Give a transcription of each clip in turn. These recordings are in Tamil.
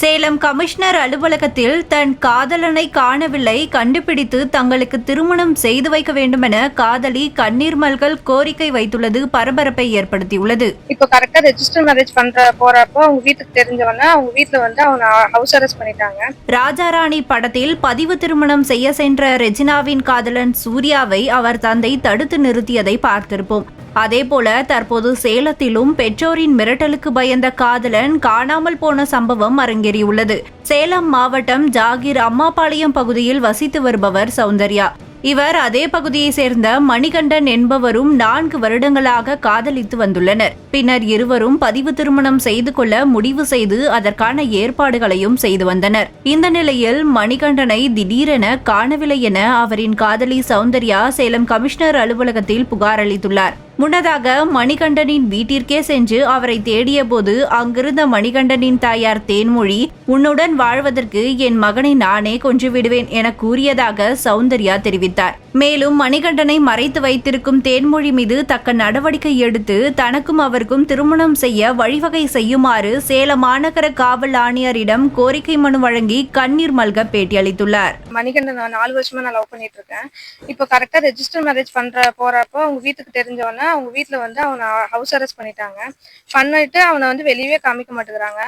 சேலம் கமிஷனர் அலுவலகத்தில் தன் காதலனை காணவில்லை கண்டுபிடித்து தங்களுக்கு திருமணம் செய்து வைக்க வேண்டுமென காதலி கண்ணீர் மல்கள் கோரிக்கை வைத்துள்ளது பரபரப்பை ஏற்படுத்தியுள்ளது. இப்போ கரெக்டா ரெஜிஸ்டர் மேரேஜ் பண்ற போறப்போ அவங்க வீட்டுக்கு தெரிஞ்சவன அவங்க வீட்ல வந்து அவனை ஹவுஸ் அரெஸ்ட் பண்ணிட்டாங்க. ராஜாராணி படத்தில் பதிவு திருமணம் செய்ய சென்ற ரெஜினாவின் காதலன் சூர்யாவை அவர் தந்தை தடுத்து நிறுத்தியதை பார்த்திருப்போம். அதேபோல தற்போது சேலத்திலும் பெற்றோரின் மிரட்டலுக்கு பயந்த காதலன் காணாமல் போன சம்பவம் அரங்கேறியுள்ளது. சேலம் மாவட்டம் ஜாகிர் அம்மாபாளையம் பகுதியில் வசித்து வருபவர் சௌந்தர்யா. இவர் அதே பகுதியை சேர்ந்த மணிகண்டன் என்பவரும் நான்கு வருடங்களாக காதலித்து வந்துள்ளனர். பின்னர் இருவரும் பதிவு திருமணம் செய்து கொள்ள முடிவு செய்து அதற்கான ஏற்பாடுகளையும் செய்து வந்தனர். இந்த நிலையில் மணிகண்டனை திடீரென காணவில்லை என அவரின் காதலி சௌந்தர்யா சேலம் கமிஷனர் அலுவலகத்தில் புகார் அளித்துள்ளார். முன்னதாக மணிகண்டனின் வீட்டிற்கே சென்று அவரை தேடிய போது அங்கிருந்த மணிகண்டனின் தாயார் தேன்மொழி உன்னுடன் வாழ்வதற்கு என் மகனை நானே கொன்று விடுவேன் என கூறியதாக சௌந்தர்யா தெரிவித்தார். மேலும் மணிகண்டனை மறைத்து வைத்திருக்கும் தேன்மொழி மீது தக்க நடவடிக்கை எடுத்து தனக்கும் அவருக்கும் திருமணம் செய்ய வழிவகை செய்யுமாறு சேலம் மாநகர காவல் ஆணையரிடம் கோரிக்கை மனு வழங்கி கண்ணீர் மல்க பேட்டியளித்துள்ளார் மணிகண்டன் நான் நாலு வருஷமா நான் லவ் பண்ணிட்டு இருக்கேன் இப்போ கரெக்டா ரெஜிஸ்டர் மேரேஜ் பண்ற போறப்போ அவங்க வீட்டுக்கு தெரிஞ்சவொன்னே அவங்க வீட்டுல வந்து அவனை ஹவுஸ் அரெஸ்ட் பண்ணிட்டாங்க. பண்ணிட்டு அவனை வந்து வெளியவே காமிக்க மாட்டேங்கிறாங்க.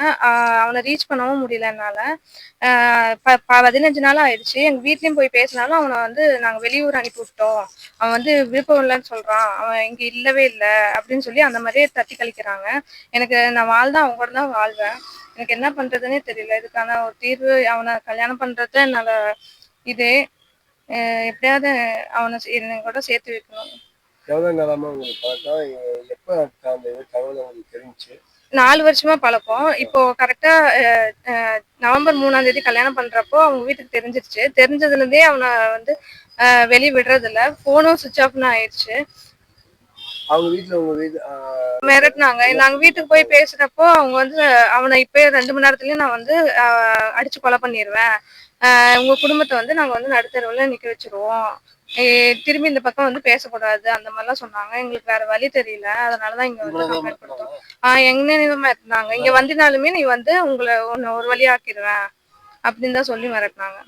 அவனை ரீச் பண்ணவும் முடியல என்னால. ப- பதினஞ்சு நாள் ஆயிடுச்சு. எங்க வீட்லயும் போய் பேசினாலும் அவனை வந்து நாங்க வெளியூர் அனுப்பி விட்டோம் அவன் வந்து விருப்பம் இல்லைன்னு சொல்றான். அவன் இங்க இல்லவே இல்லை அப்படின்னு சொல்லி அந்த மாதிரியே தட்டி கழிக்கிறாங்க. எனக்கு நான் வாழ்தான் அவங்க கூட தான் வாழ்வேன். எனக்கு என்ன பண்றதுன்னே தெரியல. இதுக்கான ஒரு தீர்வு அவனை கல்யாணம் பண்றது என்னால இது. எப்படியாவது அவனை என்னை கூட சேர்த்து வைக்கணும். எவ்வளோ உங்களுக்கு எப்ப அந்த இது உங்களுக்கு நாலு வருஷமா பழக்கம். இப்போ கரெக்டா நவம்பர் மூணாம் தேதி கல்யாணம் பண்றப்போ அவங்க வீட்டுக்கு தெரிஞ்சிருச்சு. தெரிஞ்சதுல இருந்தே அவனை வந்து வெளிய விடுறது இல்ல போனும் சுவிச் ஆஃப்னு ஆயிடுச்சு அவங்க வீட்டுல உங்க வீடு ஆஹ், மிரட்டினாங்க. நாங்க வீட்டுக்கு போய் பேசுறப்போ அவங்க வந்து அவனை இப்பயே ரெண்டு மணி நேரத்துலயே நான் வந்து அடிச்சு கொலை பண்ணிடுவேன் உங்க குடும்பத்தை வந்து நாங்க வந்து நடுத்தருவுல நிக்க வச்சிருவோம். திரும்பி இந்த பக்கம் வந்து பேசக்கூடாது அந்த மாதிரிலாம் சொன்னாங்க. எங்களுக்கு வேற வழி தெரியல. அதனாலதான் இங்க வந்து கம்ப்ளைண்ட் கொடுத்தோம். மாட்டாங்க. ஆஹ் எங்க மிரட்டினாங்க இங்க வந்தினாலுமே நீ வந்து உங்களை உன்னை ஒரு வழி ஆக்கிடுவேன் அப்படின்னு தான் சொல்லி மிரட்டினாங்க.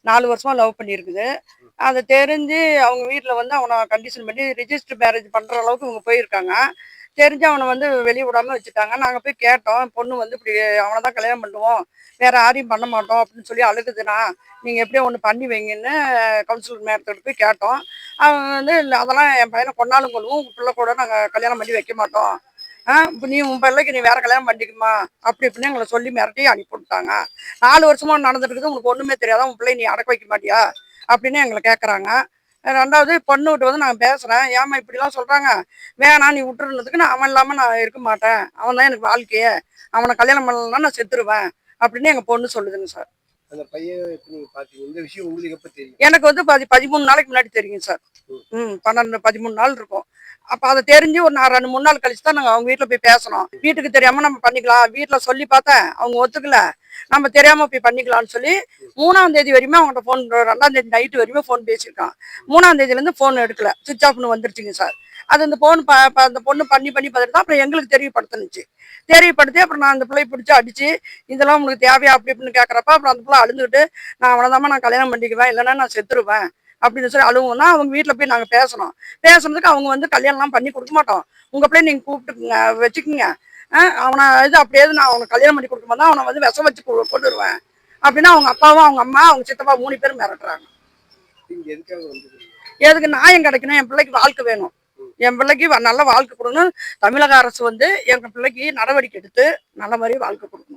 நாலு வருஷமா லவ் பண்ணியிருக்குது. அதை தெரிஞ்சு அவங்க வீட்டில் வந்து அவனை கண்டிஷன் பண்ணி ரிஜிஸ்டர் மேரேஜ் பண்ணுற அளவுக்கு இவங்க போயிருக்காங்க. தெரிஞ்சு அவனை வந்து வெளியே விடாம வச்சுட்டாங்க. நாங்கள் போய் கேட்டோம். பொண்ணு வந்து இப்படி அவனை தான் கல்யாணம் பண்ணுவோம். வேற யாரையும் பண்ண மாட்டோம் அப்படின்னு சொல்லி அழுகுதுண்ணா நீங்கள் எப்படியோ ஒன்று பண்ணி வைங்கன்னு கவுன்சிலர் மேரத்தோட போய் கேட்டோம். அவன் வந்து அதெல்லாம் என் பையனை கொண்டாலும் கொள்வோம் உங்கள் பிள்ளை கூட நாங்கள் கல்யாணம் பண்ணி வைக்க மாட்டோம். ஆ இப்போ நீ உன் பிள்ளைக்கு நீ வேற கல்யாணம் பண்ணிக்குமா அப்படி இப்படின்னு எங்களை சொல்லி மிரட்டி அனுப்பி விட்டாங்க. நாலு வருஷமா நடந்துட்டு இருக்குது உங்களுக்கு ஒன்றுமே தெரியாதா? உன் பிள்ளை நீ அடக்க வைக்க மாட்டியா? அப்படின்னு எங்களை கேட்குறாங்க ரெண்டாவது பொண்ணு விட்டு வந்து நான் பேசுகிறேன் ஏமா இப்படிலாம் சொல்கிறாங்க வேணாம் நீ விட்டுருந்ததுக்கு நான் அவன் இல்லாமல் நான் இருக்க மாட்டேன். அவன் தான் எனக்கு வாழ்க்கையே. அவனை கல்யாணம் பண்ணலன்னா நான் செத்துருவேன் அப்படின்னு எங்கள் பொண்ணு சொல்லுதுங்க சார். அந்த பையன் இந்த விஷயம் உங்களுக்கு எப்ப தெரியும்? எனக்கு வந்து பதி பதிமூணு நாளைக்கு முன்னாடி தெரியும் சார். ம். பன்னெண்டு பதிமூணு நாள் இருக்கும். அப்போ அதை தெரிஞ்சு ஒரு நான் ரெண்டு மூணு நாள் கழிச்சு தான் நாங்கள் அவங்க வீட்டில் போய் பேசணும். வீட்டுக்கு தெரியாமல் நம்ம பண்ணிக்கலாம். வீட்டில் சொல்லி பார்த்தேன். அவங்க ஒத்துக்கல. நம்ம தெரியாம போய் பண்ணிக்கலாம்னு சொல்லி மூணாம் தேதி வரையுமே அவங்கள்ட்ட ஃபோன் ரெண்டாம் தேதி நைட்டு வரையுமே ஃபோன் பேசியிருக்கான். மூணாம் தேதியிலேருந்து ஃபோன் எடுக்கல. சுவிச் ஆஃப்னு வந்துருச்சுங்க சார் அது அந்த போன் ப அந்த பொண்ணு பண்ணி பண்ணி பார்த்துட்டு தான் அப்புறம் எங்களுக்கு தெரியப்படுத்துனுச்சு. தெரியப்படுத்தி அப்புறம் நான் அந்த பிள்ளைய பிடிச்சி அடிச்சு இதெல்லாம் உங்களுக்கு தேவையா? அப்படி இப்படின்னு கேட்குறப்ப அப்புறம் அந்த பிள்ளை அழுதுகிட்டு நான் அவனதாம நான் கல்யாணம் பண்ணிக்குவேன். இல்லைன்னா நான் செத்துருவேன். அப்படின்னு சொல்லி அழுவோம்னா அவங்க வீட்டில் போய் நாங்கள் பேசணும் பேசுனதுக்கு அவங்க வந்து கல்யாணம்லாம் பண்ணி கொடுக்க மாட்டோம். உங்கள் பிள்ளைய நீங்கள் கூப்பிட்டுக்குங்க வச்சுக்கோங்க. அவனை இது அப்படியே நான் அவனுக்கு கல்யாணம் பண்ணி கொடுக்கும் போது அவனை வந்து விஷம் வச்சு கொ- கொண்டுருவேன் அப்படின்னா அவங்க அப்பாவும் அவங்க அம்மா அவங்க சித்தப்பா மூணு பேரும் மிரட்டுறாங்க. எதுக்கு நியாயம் கிடைக்கணும் என் பிள்ளைக்கு வாழ்க்கை வேணும். என் பிள்ளைக்கு நல்ல வாழ்க்கை கொடுக்கணும். தமிழக அரசு வந்து எங்க பிள்ளைக்கு நடவடிக்கை எடுத்து நல்ல மாதிரி வாழ்க்கை கொடுக்கணும்.